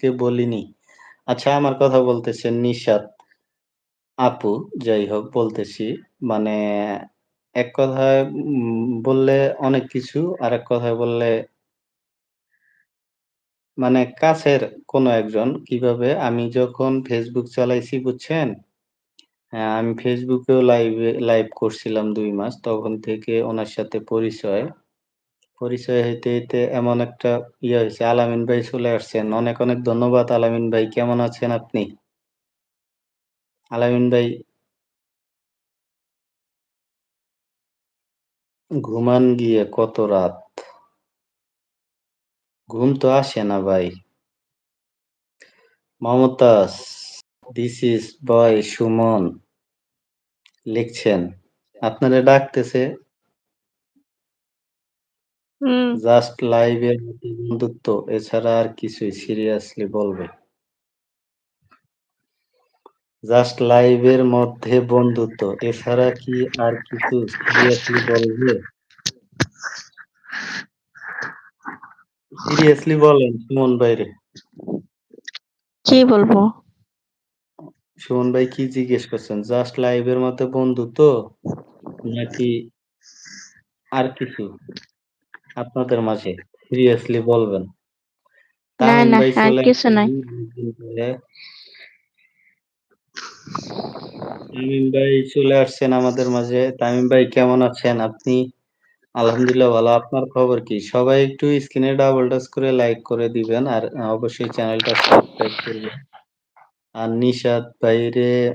কে বলিনি। আচ্ছা আমার কথা বলতেছেন নিশাত আপু যাই হোক বলতেছি। মানে এক কথায় বললে অনেক কিছু, আর এক কথায় বললে মানে কাছের কোনো একজন কীভাবে আমি যখন ফেসবুক চালাইছি বুঝছেন? হ্যাঁ, আমি Facebook লাইভ লাইভ করছিলাম দুই মাস। তখন থেকে ওনার সাথে পরিচয়। পরিচয় হইতে, হইতে এমন একটা ইয়ে হয়েছে আলামিন ভাই চলে আসছেন। অনেক, অনেক ধন্যবাদ আলামিন ভাই। কেমন আছেন আপনি? আলামিন ভাই ঘুমান গিয়ে কত রাত। ঘুম তো আসে না ভাই। মমতাজ, দিস ইজ বয় সুমন লিখছেন। আপনারা ডাকতেছে। হুম। জাস্ট লাইভের মধ্যে বন্ধুত্ব এছাড়া আর কিছুই সিরিয়াসলি বলবে। জাস্ট লাইভ এর মধ্যে বন্ধুত্ব এছাড়া কি আর কিছু সিরিয়াসলি বলবে? সিরিয়াসলি বলেন সুমন ভাইরে। কি বলব? সুমন ভাই কি জিজ্ঞেস করছেন? জাস্ট লাইভ এর মধ্যে বন্ধুত্ব? নাকি আর কিছু? আপনাদের মাঝে সিরিয়াসলি বলবেন। না, তামিম না ভাই আর চলে কিছু আসছেন নাই। তামিম ভাই চলে আসছেন আমাদের মাঝে। তামিম ভাই কেমন আছেন আপনি? আলহামদুলিল্লাহ ভালো। আপনার খবর কি? সবাই একটু স্ক্রিনে ডাবল টাচ করে লাইক করে দিবেন। আর অবশ্যই চ্যানেলটা সাবস্ক্রাইব করবেন। আর নিশাত ভাইরে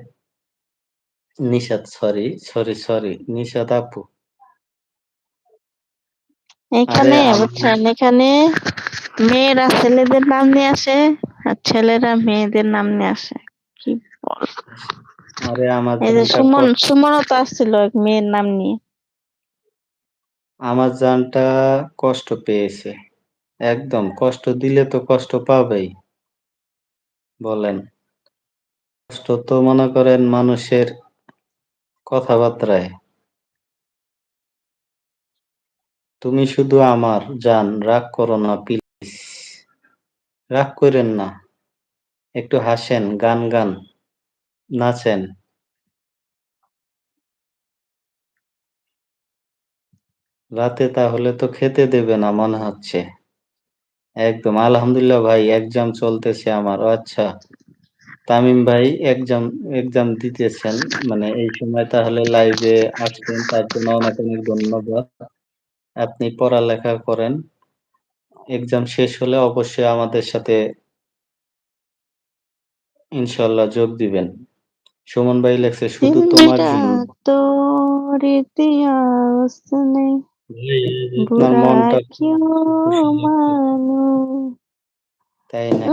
Nishat sorry, sorry, sorry Nishat আপু। এখানে বুঝছেন এখানে মেয়েরা ছেলেদের নাম নিয়ে আসে আর ছেলেরা মেয়েদের নাম নিয়ে আসে। কি বলব? আরে আমার এই যে সুমন, সুমনও তো আসছিল এক মেয়ের নাম নিয়ে। আমার জানটা কষ্ট পেয়েছে। একদম কষ্ট দিলে তো কষ্ট পাবেই। বলেন। কষ্ট তো মনে করেন মানুষের কথাবার্তায়। তুমি শুধু আমার জান রাগ করো না প্লিজ। রাগ করেন না। একটু হাসেন, গান গান, নাচেন। রাতে তাহলে তো খেতে দেবে না মনে হচ্ছে। একদম আলহামদুলিল্লাহ ভাই এক্সাম চলতেছে আমার। আচ্ছা। তামিম ভাই এক্সাম এক্সাম দিতেছেন। মানে এই সময় তাহলে লাইভে আসছেন তার জন্য অনেক, অনেক ধন্যবাদ। আপনি পড়ালেখা করেন এক্সাম শেষ হলে অবশ্যই আমাদের সাথে ইনশাল্লাহ যোগ দিবেন। সুমন ভাই লেখছে শুধু তোমার আপনার মনটা তাই না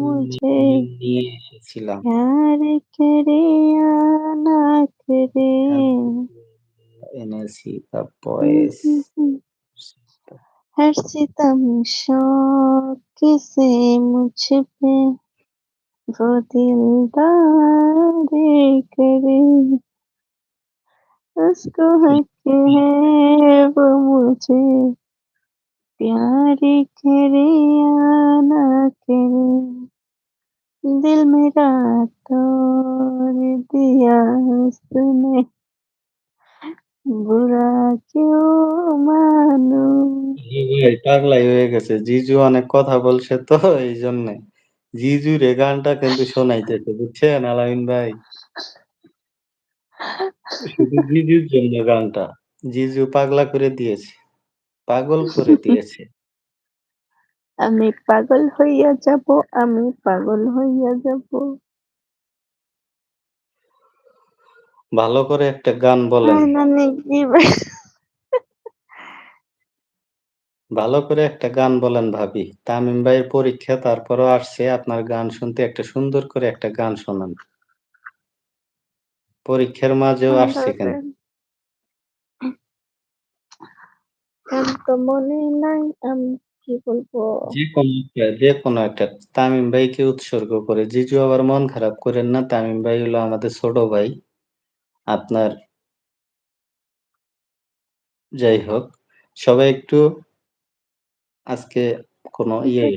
মুঝে energy, the boys. हर सितम शौक से मुझ पे वो दिलदार करे उसको हक है वो मुझे प्यार करे आना करे दिल मेरा तो জিজু অনেক কথা বলছে তো এই জন্যে। জিজুর এ গানটা কিন্তু শোনাইতেছে বুঝছেন আলামিন ভাই? জিজুর জন্য গানটা। জিজু পাগলা করে দিয়েছে। পাগল করে দিয়েছে। আমি পাগল হইয়া যাব আমি পাগল হইয়া যাব। ভালো করে একটা গান বলেন। ভালো করে একটা গান বলেন ভাবি। তামিম ভাইয়ের পরীক্ষা তারপরেও আসছে আপনার গান শুনতে একটা সুন্দর করে একটা গান শোনান। পরীক্ষার মাঝেও আসছে কেন? ধরবেন গান তো নাই আমি কি বলব যেকোনো একটা যেকোনো একটা তামিম ভাইকে উৎসর্গ করে। জিজু আবার মন খারাপ করেন না। তামিম ভাই হলো আমাদের ছোট ভাই। আপনার যাই হোক, সবাই একটু আজকে কোনো ইয়ে